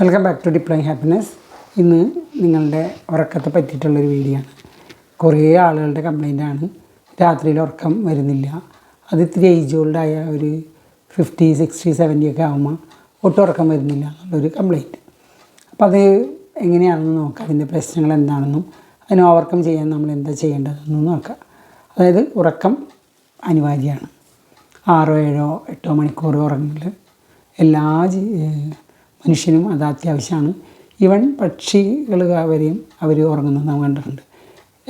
Welcome back to deploying happiness ഇന്ന് നിങ്ങളുടെ ഉറക്കത്തെ പറ്റിയിട്ടുള്ളൊരു വീഡിയോ ആണ്. കുറേ ആളുകളുടെ കംപ്ലൈന്റാണ് രാത്രിയിൽ ഉറക്കം വരുന്നില്ല. അത് ഇത്തിരി ഏജ് ഓൾഡ് ആയ ഒരു ഫിഫ്റ്റി സിക്സ്റ്റി സെവന്റി ഒക്കെ ആകുമ്പോൾ ഒട്ടും ഉറക്കം വരുന്നില്ല എന്നുള്ളൊരു കംപ്ലൈന്റ് അപ്പോൾ അത് എങ്ങനെയാണെന്ന് നോക്കാം. അതിന്റെ പ്രശ്നങ്ങൾ എന്താണെന്നും അതിനെ ഓവർകം ചെയ്യാൻ നമ്മൾ എന്താ ചെയ്യേണ്ടതെന്നും നോക്കാം. അതായത് ഉറക്കം അനിവാര്യമാണ്. ആറോ ഏഴോ എട്ടോ മണിക്കൂർ ഉറങ്ങൽ എല്ലാ മനുഷ്യനും അത് അത്യാവശ്യമാണ്. ഇവൻ പക്ഷികൾ വരെയും അവർ ഉറങ്ങുന്നത് നാം കണ്ടിട്ടുണ്ട്.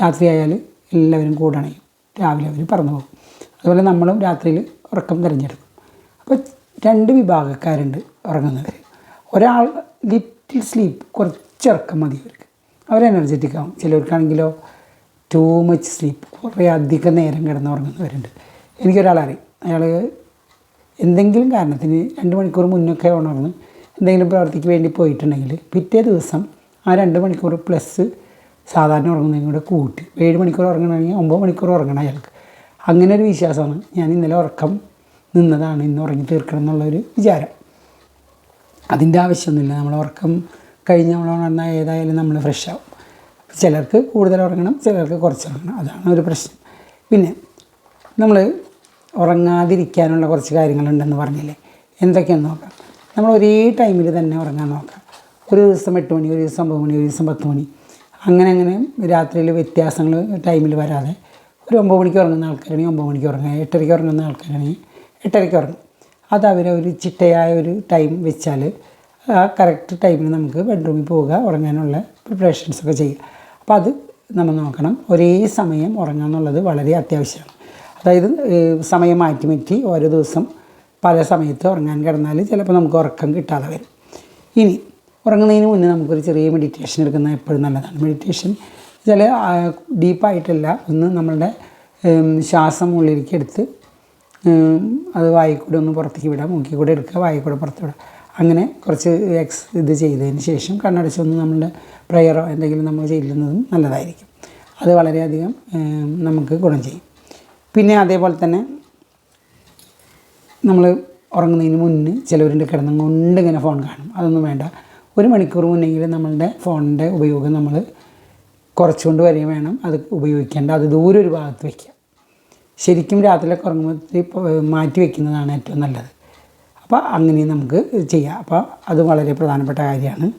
രാത്രിയായാൽ എല്ലാവരും കൂടണയും. രാവിലെ അവർ പറന്നു പോകും. അതുപോലെ നമ്മളും രാത്രിയിൽ ഉറക്കം തിരഞ്ഞെടുക്കും. അപ്പോൾ രണ്ട് വിഭാഗക്കാരുണ്ട് ഉറങ്ങുന്നവർ ഒരാൾ ലിറ്റിൽ സ്ലീപ്പ് കുറച്ച് ഉറക്കം മതി അവർക്ക് അവർ എനർജറ്റിക് ആവും. ചിലവർക്കാണെങ്കിലോ ടൂ മച്ച് സ്ലീപ്പ് കുറേ അധികം നേരം കിടന്ന് ഉറങ്ങുന്നവരുണ്ട്. എനിക്കൊരാളറിയും. അയാൾ എന്തെങ്കിലും കാരണത്തിന് രണ്ട് മണിക്കൂർ മുന്നൊക്കെ ഉണർന്ന് എന്തെങ്കിലും പ്രവർത്തിക്ക് വേണ്ടി പോയിട്ടുണ്ടെങ്കിൽ പിറ്റേ ദിവസം ആ രണ്ട് മണിക്കൂർ പ്ലസ് സാധാരണ ഉറങ്ങുന്നതിനും കൂടെ കൂട്ടി. ഏഴ് മണിക്കൂർ ഉറങ്ങണമെങ്കിൽ ഒമ്പത് മണിക്കൂർ ഉറങ്ങണം അയാൾക്ക്. അങ്ങനെ ഒരു വിശ്വാസമാണ് ഞാൻ ഇന്നലെ ഉറക്കം നിന്നതാണ് ഇന്ന് ഉറങ്ങി തീർക്കണം എന്നുള്ളൊരു വിചാരം. അതിന്റെ ആവശ്യമൊന്നുമില്ല. നമ്മൾ ഉറക്കം കഴിഞ്ഞ് നമ്മൾ ഉണർന്നാൽ ഏതായാലും നമ്മൾ ഫ്രഷ് ആവും. ചിലർക്ക് കൂടുതൽ ഉറങ്ങണം ചിലർക്ക് കുറച്ച് ഉറങ്ങണം. അതാണ് ഒരു പ്രശ്നം. പിന്നെ നമ്മൾ ഉറങ്ങാതിരിക്കാനുള്ള കുറച്ച് കാര്യങ്ങളുണ്ടെന്ന് പറഞ്ഞില്ലേ? എന്തൊക്കെയാണെന്ന് നോക്കാം. നമ്മൾ ഒരേ ടൈമിൽ തന്നെ ഉറങ്ങാൻ നോക്കാം. ഒരു ദിവസം എട്ട് മണി ഒരു ദിവസം ഒമ്പത് മണി ഒരു ദിവസം പത്ത് മണി. അങ്ങനെ അങ്ങനെ രാത്രിയിൽ വ്യത്യാസങ്ങൾ ടൈമിൽ വരാതെ ഒരു ഒമ്പത് മണിക്ക് ഉറങ്ങുന്ന ആൾക്കാരാണെങ്കിൽ ഒമ്പത് മണിക്ക് ഉറങ്ങുക എട്ടരയ്ക്ക് ഉറങ്ങുന്ന ആൾക്കാരാണെങ്കിൽ എട്ടരയ്ക്ക് ഉറങ്ങും. അത് അവരെ ഒരു ചിട്ടയായ ഒരു ടൈം വെച്ചാൽ ആ കറക്റ്റ് ടൈമിൽ നമുക്ക് ബെഡ്റൂമിൽ പോവുക ഉറങ്ങാനുള്ള പ്രിപ്പറേഷൻസ് ഒക്കെ ചെയ്യുക. അപ്പോൾ അത് നമ്മൾ നോക്കണം. ഒരേ സമയം ഉറങ്ങുക എന്നുള്ളത് വളരെ അത്യാവശ്യമാണ്. അതായത് സമയം മാറ്റി മാറ്റി ഓരോ ദിവസം പല സമയത്ത് ഉറങ്ങാൻ കിടന്നാൽ ചിലപ്പോൾ നമുക്ക് ഉറക്കം കിട്ടാതെ വരും. ഇനി ഉറങ്ങുന്നതിന് മുന്നേ നമുക്കൊരു ചെറിയ മെഡിറ്റേഷൻ എടുക്കുന്നത് എപ്പോഴും നല്ലതാണ്. മെഡിറ്റേഷൻ ചില ഡീപ്പായിട്ടല്ല ഒന്ന് നമ്മളുടെ ശ്വാസം ഉള്ളിലേക്ക് എടുത്ത് അത് വായിക്കൂടെ ഒന്ന് പുറത്തേക്ക് വിടാം. മൂക്കി കൂടെ എടുക്കുക വായിക്കൂടെ പുറത്ത് വിടാം. അങ്ങനെ കുറച്ച് എക്സ് ഇത് ചെയ്തതിന് ശേഷം കണ്ണടച്ച് ഒന്ന് നമ്മളുടെ പ്രയറോ എന്തെങ്കിലും നമ്മൾ ചെല്ലുന്നതും നല്ലതായിരിക്കും. അത് വളരെയധികം നമുക്ക് ഗുണം ചെയ്യും. പിന്നെ അതേപോലെ തന്നെ നമ്മൾ ഉറങ്ങുന്നതിന് മുന്നേ ചിലവരുടെ കിടന്നും കൊണ്ട് ഇങ്ങനെ ഫോൺ കാണും. അതൊന്നും വേണ്ട. ഒരു മണിക്കൂർ മുന്നെങ്കിലും നമ്മളുടെ ഫോണിന്റെ ഉപയോഗം നമ്മൾ കുറച്ചുകൊണ്ട് വരികയും വേണം. അത് ഉപയോഗിക്കേണ്ട. അത് ദൂരെ ഒരു ഭാഗത്ത് വയ്ക്കുക. ശരിക്കും രാത്രിയിലൊക്കെ ഉറങ്ങുമ്പോൾ മാറ്റി വയ്ക്കുന്നതാണ് ഏറ്റവും നല്ലത്. അപ്പോൾ അങ്ങനെ നമുക്ക് ചെയ്യാം. അപ്പോൾ അത് വളരെ പ്രധാനപ്പെട്ട കാര്യമാണ്.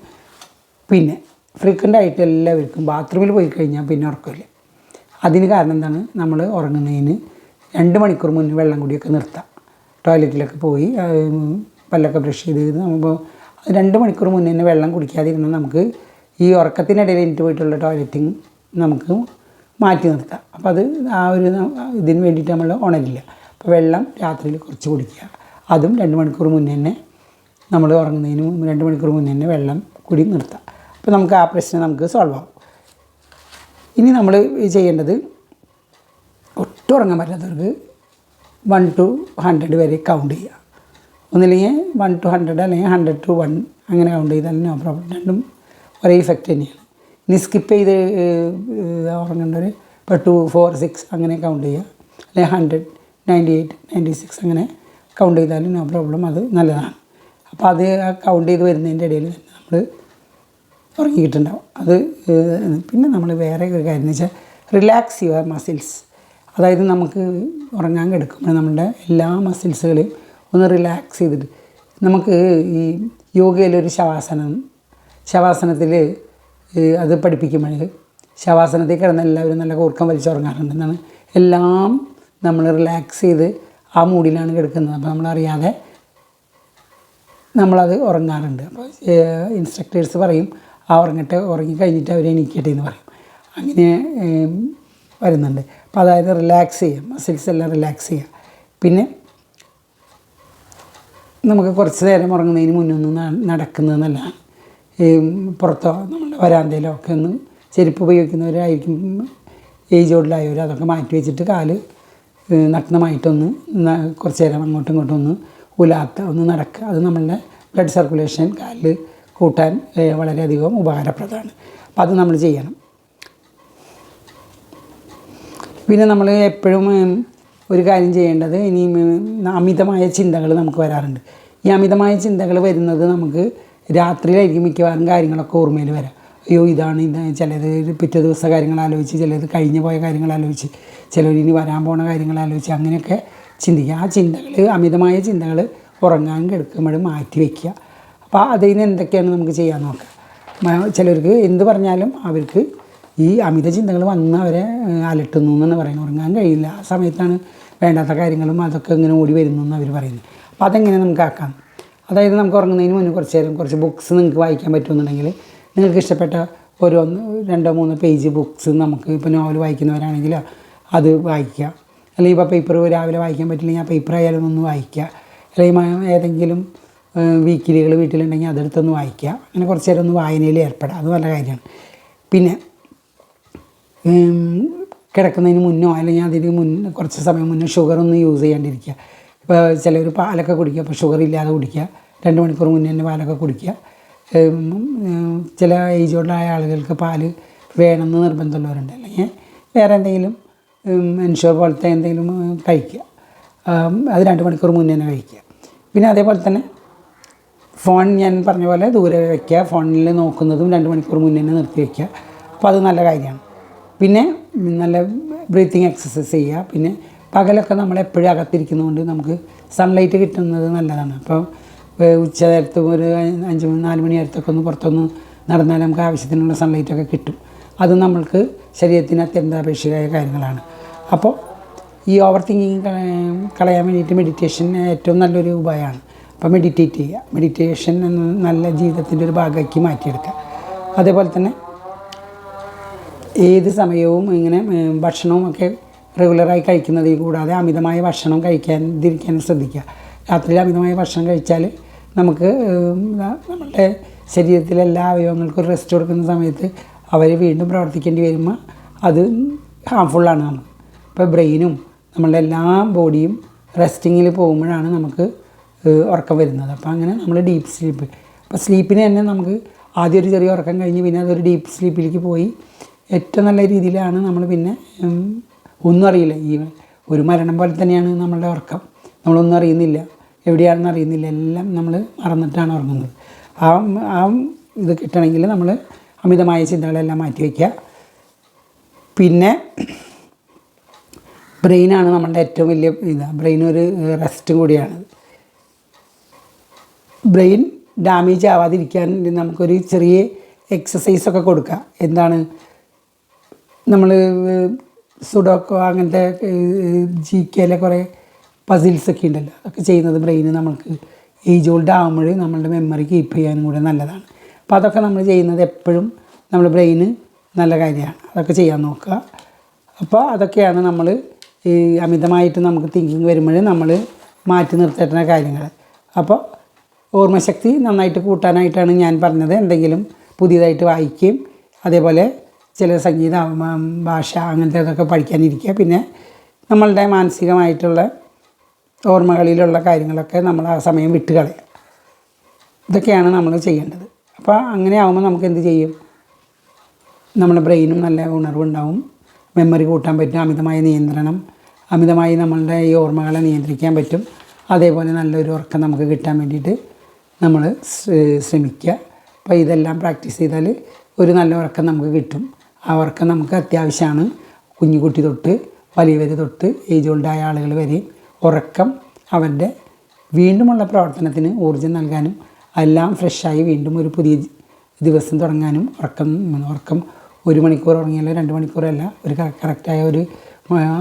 പിന്നെ ഫ്രീക്വന്റ് ആയിട്ട് എല്ലാവർക്കും ബാത്റൂമിൽ പോയി കഴിഞ്ഞാൽ പിന്നെ ഉറക്കമില്ല. അതിന് കാരണം എന്താണ്? നമ്മൾ ഉറങ്ങുന്നതിന് രണ്ട് മണിക്കൂർ മുന്നേ വെള്ളം കുടിയൊക്കെ നിർത്താം. ടോയ്ലറ്റിലൊക്കെ പോയി പല്ലൊക്കെ ബ്രഷ് ചെയ്ത് നമ്മൾ രണ്ട് മണിക്കൂർ മുന്നേ തന്നെ വെള്ളം കുടിക്കാതിരുന്നാൽ നമുക്ക് ഈ ഉറക്കത്തിനിടയിൽ എനിക്ക് പോയിട്ടുള്ള ടോയ്ലറ്റിങ് നമുക്ക് മാറ്റി നിർത്താം. അപ്പോൾ അത് ആ ഒരു ഇതിന് വേണ്ടിയിട്ട് നമ്മൾ ഉണരില്ല. അപ്പോൾ വെള്ളം രാത്രിയിൽ കുറച്ച് കുടിക്കുക. അതും രണ്ട് മണിക്കൂർ മുന്നേ തന്നെ നമ്മൾ ഉറങ്ങുന്നതിന് രണ്ട് മണിക്കൂർ മുന്നേ തന്നെ വെള്ളം കുടി നിർത്താം. അപ്പോൾ നമുക്ക് ആ പ്രശ്നം നമുക്ക് സോൾവ് ആവും. ഇനി നമ്മൾ ചെയ്യേണ്ടത് ഒട്ടും ഉറങ്ങാൻ പറ്റാത്തവർക്ക് വൺ ടു ഹൺഡ്രഡ് വരെ കൗണ്ട് ചെയ്യുക ഒന്നില്ലെങ്കിൽ വൺ ടു ഹൺഡ്രഡ് അല്ലെങ്കിൽ ഹൺഡ്രഡ് ടു വൺ അങ്ങനെ കൗണ്ട് ചെയ്താൽ നോ പ്രോബ്ലം രണ്ടും ഒരേ ഇഫക്റ്റ് തന്നെയാണ്. ഇനി സ്കിപ്പ് ചെയ്ത് ഉറങ്ങേണ്ടവർ ഇപ്പോൾ ടു ഫോർ സിക്സ് അങ്ങനെ കൗണ്ട് ചെയ്യുക അല്ലെങ്കിൽ hundred ninety eight ninety six അങ്ങനെ കൗണ്ട് ചെയ്താലും നോ പ്രോബ്ലം അത് നല്ലതാണ്. അപ്പോൾ അത് കൗണ്ട് ചെയ്ത് വരുന്നതിന്റെ ഇടയിൽ തന്നെ നമ്മൾ ഉറങ്ങിയിട്ടുണ്ടാവും. അത് പിന്നെ നമ്മൾ വേറെ ഒരു കാര്യം എന്ന് വെച്ചാൽ റിലാക്സ് യുവർ മസിൽസ് അതായത് നമുക്ക് ഉറങ്ങാൻ കിടക്കുമ്പോൾ നമ്മുടെ എല്ലാ മസിൽസുകളെയും ഒന്ന് റിലാക്സ് ചെയ്തിട്ട് നമുക്ക് ഈ യോഗയിലൊരു ശവാസനം ശവാസനത്തിൽ അത് പഠിപ്പിക്കുമ്പോൾ ശവാസനത്തിൽ കിടന്ന എല്ലാവരും നല്ല കൂർക്കം വലിച്ചുറങ്ങാറുണ്ടെന്നാണ് എല്ലാം നമ്മൾ റിലാക്സ് ചെയ്ത് ആ മൂഡിലാണ് കിടക്കുന്നത്. അപ്പോൾ നമ്മളറിയാതെ നമ്മളത് ഉറങ്ങാറുണ്ട്. അപ്പോൾ ഇൻസ്ട്രക്ടേഴ്സ് പറയും ആ ഉറങ്ങിട്ട് ഉറങ്ങി കഴിഞ്ഞിട്ട് അവർ എണീക്കട്ടെ എന്ന് പറയും. അങ്ങനെ വരുന്നുണ്ട്. അപ്പോൾ അതായത് റിലാക്സ് ചെയ്യുക മസിൽസ് എല്ലാം റിലാക്സ് ചെയ്യുക പിന്നെ നമുക്ക് കുറച്ച് നേരം ഉറങ്ങുന്നതിന് മുന്നേ ഒന്ന് ന- നടക്കുന്നത് നല്ലതാണ്. ഈ പുറത്തോ നമ്മുടെ വരാന്തയിലോ ഒക്കെ ഒന്ന് ചെരുപ്പ് ഉപയോഗിക്കുന്നവരായിരിക്കും ഏജ് ഓൾഡിലായവർ അതൊക്കെ മാറ്റി വെച്ചിട്ട് കാൽ നഗ്നമായിട്ടൊന്ന് കുറച്ച് നേരം അങ്ങോട്ടും ഇങ്ങോട്ടും ഒന്ന് ഉലാത്ത ഒന്ന് നടക്കുക. അത് നമ്മളുടെ ബ്ലഡ് സർക്കുലേഷൻ കാലിൽ കൂട്ടാൻ വളരെയധികം ഉപകാരപ്രദമാണ്. അപ്പോൾ അത് നമ്മൾ ചെയ്യണം. പിന്നെ നമ്മൾ എപ്പോഴും ഒരു കാര്യം ചെയ്യേണ്ടത് ഇനി അമിതമായ ചിന്തകൾ നമുക്ക് വരാറുണ്ട്. ഈ അമിതമായ ചിന്തകൾ വരുന്നത് നമുക്ക് രാത്രിയിലായിരിക്കും മിക്കവാറും കാര്യങ്ങളൊക്കെ ഓർമ്മയിൽ വരാം. അയ്യോ ഇതാണ് ഇത് ചിലത് പിറ്റേ ദിവസ കാര്യങ്ങൾ ആലോചിച്ച് ചിലത് കഴിഞ്ഞു പോയ കാര്യങ്ങൾ ആലോചിച്ച് ചിലർ ഇനി വരാൻ പോണ കാര്യങ്ങൾ ആലോചിച്ച് അങ്ങനെയൊക്കെ ചിന്തിക്കുക. ആ ചിന്തകൾ അമിതമായ ചിന്തകൾ ഉറങ്ങാൻ കിടക്കുമ്പോഴും മാറ്റി വയ്ക്കുക അപ്പോൾ അതിന് എന്തൊക്കെയാണ് നമുക്ക് ചെയ്യാൻ നോക്കുക? ചിലർക്ക് എന്ത് പറഞ്ഞാലും അവർക്ക് ഈ അമിത ചിന്തകൾ വന്ന് അവരെ അലട്ടുന്നു എന്നാണ് പറയുന്നത്. ഉറങ്ങാൻ കഴിയില്ല. ആ സമയത്താണ് വേണ്ടാത്ത കാര്യങ്ങളും അതൊക്കെ ഇങ്ങനെ ഓടി വരുന്നു എന്ന് അവർ പറയുന്നത്. അപ്പോൾ അതെങ്ങനെ നമുക്ക് ആക്കാം? അതായത് നമുക്ക് ഉറങ്ങുന്നതിന് മുന്നേ കുറച്ച് നേരം കുറച്ച് ബുക്ക്സ് നിങ്ങൾക്ക് വായിക്കാൻ പറ്റുമെന്നുണ്ടെങ്കിൽ നിങ്ങൾക്ക് ഇഷ്ടപ്പെട്ട ഓരോ രണ്ടോ മൂന്നോ പേജ് ബുക്ക്സ് നമുക്ക് ഇപ്പോൾ നോവൽ വായിക്കുന്നവരാണെങ്കിൽ അത് വായിക്കുക. അല്ലെങ്കിൽ ഇപ്പോൾ പേപ്പർ രാവിലെ വായിക്കാൻ പറ്റില്ലെങ്കിൽ ആ പേപ്പർ ആയാലും ഒന്ന് വായിക്കുക. അല്ലെങ്കിൽ ഏതെങ്കിലും വീക്കിലികൾ വീട്ടിലുണ്ടെങ്കിൽ അതെടുത്തൊന്ന് വായിക്കുക. അങ്ങനെ കുറച്ച് നേരം ഒന്ന് വായനയിൽ ഏർപ്പെടുക അത് നല്ല കാര്യമാണ്. പിന്നെ കിടക്കുന്നതിന് മുന്നോ അല്ലെങ്കിൽ അതിന് മുന്നേ കുറച്ച് സമയം മുന്നേ ഷുഗർ ഒന്ന് യൂസ് ചെയ്യാണ്ടിരിക്കുക. ഇപ്പോൾ ചിലർ പാലൊക്കെ കുടിക്കുക അപ്പോൾ ഷുഗർ ഇല്ലാതെ കുടിക്കുക. രണ്ട് മണിക്കൂർ മുന്നേ തന്നെ പാലൊക്കെ കുടിക്കുക. ചില ഏജ് ചില ഏജോടായ ആളുകൾക്ക് പാൽ വേണമെന്ന് നിർബന്ധമുള്ളവരുണ്ട്. അല്ലെങ്കിൽ വേറെ എന്തെങ്കിലും എൻഷുർ പോലത്തെ എന്തെങ്കിലും കഴിക്കുക. അത് രണ്ട് മണിക്കൂർ മുന്നേ തന്നെ കഴിക്കുക. പിന്നെ അതേപോലെ തന്നെ ഫോൺ ഞാൻ പറഞ്ഞ പോലെ ദൂരെ വയ്ക്കുക ഫോണിൽ നോക്കുന്നതും രണ്ട് മണിക്കൂർ മുന്നേ തന്നെ നിർത്തി വയ്ക്കുക അപ്പോൾ അത് നല്ല കാര്യമാണ്. പിന്നെ നല്ല ബ്രീത്തിങ് എക്സസൈസ് ചെയ്യുക. പിന്നെ പകലൊക്കെ നമ്മൾ എപ്പോഴും അകത്തിരിക്കുന്നതുകൊണ്ട് നമുക്ക് സൺലൈറ്റ് കിട്ടുന്നത് നല്ലതാണ്. അപ്പോൾ ഉച്ച നേരത്ത് ഒരു അഞ്ച് മണി നാല് മണി നേരത്തൊക്കെ ഒന്ന് പുറത്തൊന്ന് നടന്നാൽ നമുക്ക് ആവശ്യത്തിനുള്ള സൺലൈറ്റൊക്കെ കിട്ടും. അത് നമ്മൾക്ക് ശരീരത്തിന് അത്യന്താപേക്ഷിതമായ കാര്യങ്ങളാണ്. അപ്പോൾ ഈ ഓവർ തിങ്കിങ് കളയാൻ വേണ്ടിയിട്ട് മെഡിറ്റേഷൻ ഏറ്റവും നല്ലൊരു ഉപായമാണ്. അപ്പോൾ മെഡിറ്റേറ്റ് ചെയ്യുക. മെഡിറ്റേഷൻ എന്ന നല്ല ജീവിതത്തിന്റെ ഒരു ഭാഗമാക്കി മാറ്റിയെടുക്കുക. അതേപോലെ തന്നെ ഏത് സമയവും ഇങ്ങനെ ഭക്ഷണവും ഒക്കെ റെഗുലറായി കഴിക്കുന്നതിൽ കൂടാതെ അമിതമായ ഭക്ഷണം കഴിക്കാതിരിക്കാൻ ശ്രദ്ധിക്കുക. രാത്രി അമിതമായ ഭക്ഷണം കഴിച്ചാൽ നമുക്ക് നമ്മുടെ ശരീരത്തിലെ എല്ലാ അവയവങ്ങൾക്കും റെസ്റ്റ് കൊടുക്കുന്ന സമയത്ത് അവർ വീണ്ടും പ്രവർത്തിക്കേണ്ടി വരുമ്പോൾ അത് ഹാംഫുള്ളാണ് നമുക്ക്. ഇപ്പോൾ ബ്രെയിനും നമ്മളുടെ എല്ലാ ബോഡിയും റെസ്റ്റിങ്ങിൽ പോകുമ്പോഴാണ് നമുക്ക് ഉറക്കം വരുന്നത്. അപ്പോൾ അങ്ങനെ നമ്മൾ ഡീപ്പ് സ്ലീപ്പ് അപ്പോൾ സ്ലീപ്പിന് തന്നെ നമുക്ക് ആദ്യം ഒരു ചെറിയ ഉറക്കം കഴിഞ്ഞ് പിന്നെ അതൊരു ഡീപ്പ് സ്ലീപ്പിലേക്ക് പോയി ഏറ്റവും നല്ല രീതിയിലാണ് നമ്മൾ പിന്നെ ഒന്നും അറിയില്ല. ഈ ഒരു മരണം പോലെ തന്നെയാണ് നമ്മളുടെ ഉറക്കം. നമ്മളൊന്നും അറിയുന്നില്ല. എവിടെയാണെന്ന് അറിയുന്നില്ല. എല്ലാം നമ്മൾ മറന്നിട്ടാണ് ഉറങ്ങുന്നത്. ആ ആ ഇത് കിട്ടണമെങ്കിൽ നമ്മൾ അമിതമായ ചിന്തകളെല്ലാം മാറ്റി വയ്ക്കുക. പിന്നെ ബ്രെയിനാണ് നമ്മളുടെ ഏറ്റവും വലിയ ഇത്. ബ്രെയിൻ ഒരു റെസ്റ്റ് കൂടിയാണ്. ബ്രെയിൻ ഡാമേജ് ആവാതിരിക്കാൻ നമുക്കൊരു ചെറിയ എക്സസൈസൊക്കെ കൊടുക്കുക. എന്താണ്? നമ്മൾ സുഡോക്കോ അങ്ങനത്തെ ജി കെയിലെ കുറേ പസിൽസൊക്കെ ഉണ്ടല്ലോ. അതൊക്കെ ചെയ്യുന്നത് ബ്രെയിന് നമുക്ക് ഏജ് ഓൾഡ് ആകുമ്പോൾ നമ്മളുടെ മെമ്മറി കീപ്പ് ചെയ്യാനും കൂടെ നല്ലതാണ്. അപ്പോൾ അതൊക്കെ നമ്മൾ ചെയ്യുന്നത് എപ്പോഴും നമ്മുടെ ബ്രെയിന് നല്ല കാര്യമാണ്. അതൊക്കെ ചെയ്യാൻ നോക്കുക. അപ്പോൾ അതൊക്കെയാണ് നമ്മൾ ഈ അമിതമായിട്ട് നമുക്ക് തിങ്കിങ് വരുമ്പോൾ നമ്മൾ മാറ്റി നിർത്തേണ്ട കാര്യങ്ങൾ. അപ്പോൾ ഓർമ്മശക്തി നന്നായിട്ട് കൂട്ടാനായിട്ടാണ് ഞാൻ പറഞ്ഞത്. എന്തെങ്കിലും പുതിയതായിട്ട് വായിക്കുകയും അതേപോലെ ചില സംഗീത ഭാഷ അങ്ങനത്തെ ഇതൊക്കെ പഠിക്കാനിരിക്കുക. പിന്നെ നമ്മളുടെ മാനസികമായിട്ടുള്ള ഓർമ്മകളിലുള്ള കാര്യങ്ങളൊക്കെ നമ്മൾ ആ സമയം വിട്ട് കളയുക. ഇതൊക്കെയാണ് നമ്മൾ ചെയ്യേണ്ടത്. അപ്പോൾ അങ്ങനെ ആകുമ്പോൾ നമുക്ക് എന്ത് ചെയ്യും? നമ്മുടെ ബ്രെയിനും നല്ല ഉണർവുണ്ടാവും മെമ്മറി കൂട്ടാൻ പറ്റും അമിതമായ നിയന്ത്രണം അമിതമായി നമ്മളുടെ ഈ ഓർമ്മകളെ നിയന്ത്രിക്കാൻ പറ്റും. അതേപോലെ നല്ലൊരു ഉറക്കം നമുക്ക് കിട്ടാൻ വേണ്ടിയിട്ട് നമ്മൾ ശ്രമിക്കുക. അപ്പോൾ ഇതെല്ലാം പ്രാക്ടീസ് ചെയ്താൽ ഒരു നല്ല ഉറക്കം നമുക്ക് കിട്ടും. ഉറക്കം നമുക്ക് അത്യാവശ്യമാണ്. കുഞ്ഞുകുട്ടി തൊട്ട് വലിയവർ തൊട്ട് ഏജ് ഓൾഡായ ആളുകൾ വരെ ഉറക്കം അവരുടെ വീണ്ടുമുള്ള പ്രവർത്തനത്തിന് ഊർജം നൽകാനും എല്ലാം ഫ്രഷായി വീണ്ടും ഒരു പുതിയ ദിവസം തുടങ്ങാനും ഉറക്കം ഉറക്കം ഒരു മണിക്കൂർ ഉറങ്ങിയല്ല രണ്ട് മണിക്കൂറല്ല ഒരു കറക്റ്റായ ഒരു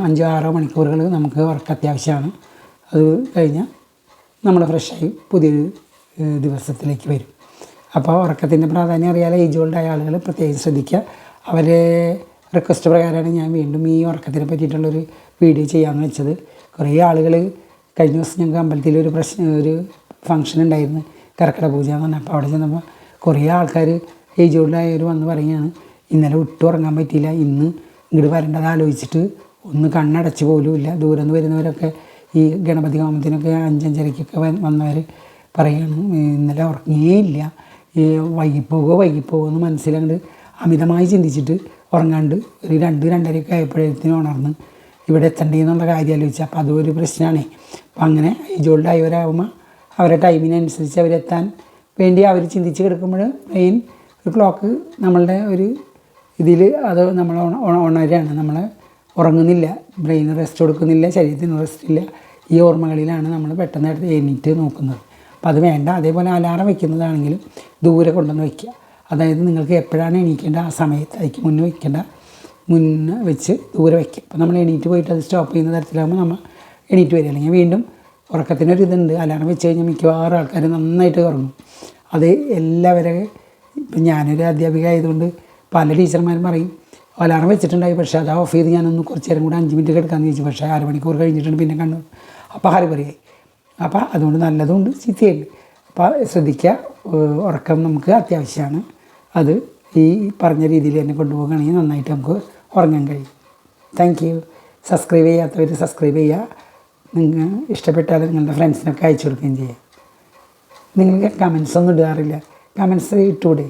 അഞ്ചോ ആറോ മണിക്കൂറുകൾ നമുക്ക് ഉറക്കം അത്യാവശ്യമാണ്. അത് കഴിഞ്ഞാൽ നമ്മൾ ഫ്രഷായി പുതിയൊരു ദിവസത്തിലേക്ക് വരും. അപ്പോൾ ഉറക്കത്തിന്റെ പ്രാധാന്യം അറിയാതെ ഏജ് ഓൾഡായ ആളുകൾ പ്രത്യേകം ശ്രദ്ധിക്കുക. അവരെ റിക്വസ്റ്റ് പ്രകാരമാണ് ഞാൻ വീണ്ടും ഈ ഉറക്കത്തിനെ പറ്റിയിട്ടുള്ളൊരു വീഡിയോ ചെയ്യാമെന്ന് വെച്ചത്. കുറേ ആളുകൾ കഴിഞ്ഞ ദിവസം ഞങ്ങൾക്ക് അമ്പലത്തിൽ ഒരു പ്രശ്നം ഒരു ഫംഗ്ഷൻ ഉണ്ടായിരുന്നു കർക്കിടക പൂജ എന്ന് പറഞ്ഞാൽ അപ്പോൾ അവിടെ ചെന്നപ്പോൾ കുറേ ആൾക്കാർ ഏജ് ഓൾഡായവർ വന്ന് പറയുകയാണ് ഇന്നലെ ഒട്ടും ഉറങ്ങാൻ പറ്റിയില്ല ഇന്ന് ഇങ്ങോട്ട് വരേണ്ടത് ആലോചിച്ചിട്ട് ഒന്ന് കണ്ണടച്ച് പോലുമില്ല ദൂരെ നിന്ന് വരുന്നവരൊക്കെ ഈ ഗണപതി ഹോമത്തിനൊക്കെ അഞ്ചഞ്ചരയ്ക്കൊക്കെ വന്നവർ പറയുകയാണ് ഇന്നലെ ഉറങ്ങിയേ ഇല്ല ഈ വൈകിപ്പോകോ വൈകിപ്പോകോ എന്ന് മനസ്സിലങ്ങോട്ട് അമിതമായി ചിന്തിച്ചിട്ട് ഉറങ്ങാണ്ട് ഒരു രണ്ട് രണ്ടരയൊക്കെ ആയപ്പോഴത്തേനും ഉണർന്ന് ഇവിടെ എത്തണ്ടേ എന്നുള്ള കാര്യം ആലോചിച്ചു. അപ്പോൾ അതും ഒരു പ്രശ്നമാണ്. അപ്പം അങ്ങനെ ഏജ് ഓൾഡ് ആയവരാകുമ്പോൾ അവരുടെ ടൈമിനനുസരിച്ച് അവരെത്താൻ വേണ്ടി അവർ ചിന്തിച്ച് കിടക്കുമ്പോൾ മെയിൻ ഒരു ക്ലോക്ക് നമ്മളുടെ ഒരു ഇതിൽ അത് നമ്മൾ ഉണ- ഉണ- ഉണരാണ്. നമ്മൾ ഉറങ്ങുന്നില്ല. ബ്രെയിൻ റെസ്റ്റ് കൊടുക്കുന്നില്ല. ശരീരത്തിന് റെസ്റ്റ് ഇല്ല. ഈ ഓർമ്മകളിലാണ് നമ്മൾ പെട്ടെന്ന് എണീറ്റ് നോക്കുന്നത്. അപ്പോൾ അത് വേണ്ട. അതേപോലെ അലാറം വയ്ക്കുന്നതാണെങ്കിലും ദൂരെ കൊണ്ടുവന്ന് വയ്ക്കുക അതായത് നിങ്ങൾക്ക് എപ്പോഴാണ് എണീക്കേണ്ട? ആ സമയത്ത് അതിക്ക് മുന്നേ വയ്ക്കേണ്ട മുന്നേ വെച്ച് ദൂരെ വയ്ക്കുക അപ്പോൾ നമ്മൾ എണീറ്റ് പോയിട്ട് അത് സ്റ്റോപ്പ് ചെയ്യുന്ന തരത്തിലാകുമ്പോൾ നമ്മൾ എണീറ്റ് വരിക. അല്ലെങ്കിൽ വീണ്ടും ഉറക്കത്തിനൊരു ഇതുണ്ട്. അലാറം വെച്ച് കഴിഞ്ഞാൽ മിക്കവാറും ആൾക്കാർ നന്നായിട്ട് ഉറങ്ങും. അത് എല്ലാവരെ ഇപ്പം ഞാനൊരു അധ്യാപിക ആയതുകൊണ്ട് പല ടീച്ചർമാരും പറയും അലാറം വെച്ചിട്ടുണ്ടായി. പക്ഷേ അത് ഓഫ് ചെയ്ത് ഞാനൊന്ന് കുറച്ച് നേരം കൂടെ അഞ്ച് മിനിറ്റ് കിടക്കാമെന്ന് ചോദിച്ചു. പക്ഷേ അരമണിക്കൂർ കഴിഞ്ഞിട്ടുണ്ട് പിന്നെ കണ്ണു. അപ്പോൾ ഹരിപറിയായി അപ്പോൾ അതുകൊണ്ട് നല്ലതുണ്ട് ചീത്തയുണ്ട് അപ്പോൾ ശ്രദ്ധിക്കുക ഉറക്കം നമുക്ക് അത്യാവശ്യമാണ്. അത് ഈ പറഞ്ഞ രീതിയിൽ തന്നെ കൊണ്ടുപോകുകയാണെങ്കിൽ നന്നായിട്ട് നമുക്ക് ഉറങ്ങാൻ കഴിയും. താങ്ക് യു സബ്സ്ക്രൈബ് ചെയ്യാത്തവർ സബ്സ്ക്രൈബ് ചെയ്യുക. നിങ്ങൾ ഇഷ്ടപ്പെട്ടാൽ നിങ്ങളുടെ ഫ്രണ്ട്സിനൊക്കെ അയച്ചു കൊടുക്കുകയും ചെയ്യുക നിങ്ങൾക്ക് കമൻസ് ഒന്നും ഇടാറില്ല. കമൻസ് ഇട്ടുകൂടെ